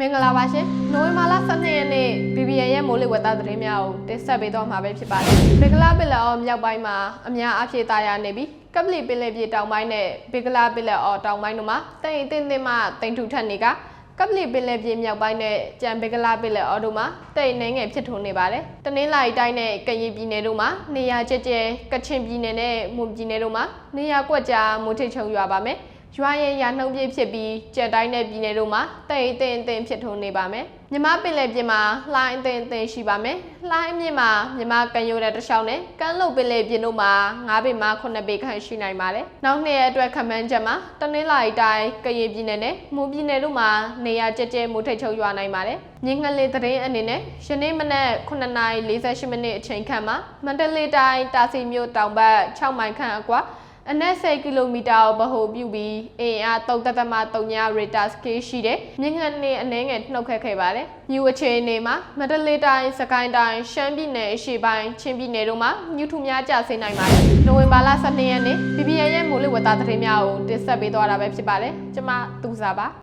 မင်္ဂလာပါရှင်နိုဝင်ဘာလ12ရက်နေ့ BBN ရဲ့မိုးလေဝသသတင်းများကိုတင်ဆက်ပေးတော့မှာပဲဖြစ်ပါတယ်ဘင်္ဂလားပင်လယ်အော်မြောက်ပိုင်းမှာအများအပြည့်သားရနေပြီးကပလီပင်လယ်ပြည်တောင်ပိုင်းနဲ့ဘင်္ဂလားပင်လယ်အော်တောင်ပိုင်းတို့မှာတိမ်အင်းတင်းမှတိမ်ထူထပ်နေကကပလီပင်လယ်ပြည်မြောက်ပိုင်းနဲ့ကြံဘင်္ဂလားပင်လယ်အော်တို့မှာတိမ်နှင်းငယ်ဖြစ်ထွန်းနေပါတယ်တနင်္လာရီတိုင်းနဲ့ကရင်ပြည်နယ်တို့မှာနေရာကျကျကချင်ပြည်နယ်နဲ့မွန်ပြည်နယ်တို့မှာနေရာကွက်ကြားမိုးထိတ်ချုံရွာပါမယ် ရွာရင်ရာနှုံပြည့်ဖြစ်ပြီးကြက်တိုင်းနဲ့ပြည်နယ်တို့မှာတိမ်အင်းတင်းဖြစ်ထွန်းနေပါမယ်မြမပင်လယ်ပြင်မှာလှိုင်းအင်းတင်းရှိပါမယ်လှိုင်းအမြင့်မှာမြမကန်ရိုးတဲ့တစ်လျှောက်နဲ့ကမ်းလွတ်ပင်လယ်ပြင်တို့မှာ9ပေမှ9ပေခန့်ရှိနိုင်ပါတယ်နောက်နှစ်ရက်အတွက်ခန့်မှန်းချက်မှာတနင်္လာရီတိုင်းကရင်ပြည်နယ်နဲ့မွန်ပြည်နယ်တို့မှာနေရာကျကျမိုးထိတ်ချုံရွာနိုင်ပါတယ်မြင်းငလေးသတင်းအနေနဲ့ယနေ့မနက်9:48မိနစ်အချိန်ခန့်မှာမန္တလေးတိုင်းတာစီမြို့တောင်ဘက်6မိုင်ခန့်အကွာ အနက်10ကီလိုမီတာကိုဗဟိုပြုပြီးအင်အား3.3ရေတာစကေးရှိတဲ့မြင်းငနေအနှဲငယ်နှုတ်ခတ်ခဲ့ပါတယ်။မြူအခြေအနေမှာမန္တလေးတိုင်းစကိုင်းတိုင်းရှမ်းပြည်နယ်အရှေ့ပိုင်းချင်းပြည်နယ်တို့မှာမြူထူများကျဆင်းနိုင်ပါတယ်။နိုဝင်ဘာလ12ရက်နေ့ BBN ရဲ့မိုးလေဝသသတင်းများကိုတင်ဆက်ပေးသွားတာပဲဖြစ်ပါတယ်။ကျွန်မသူစားပါ။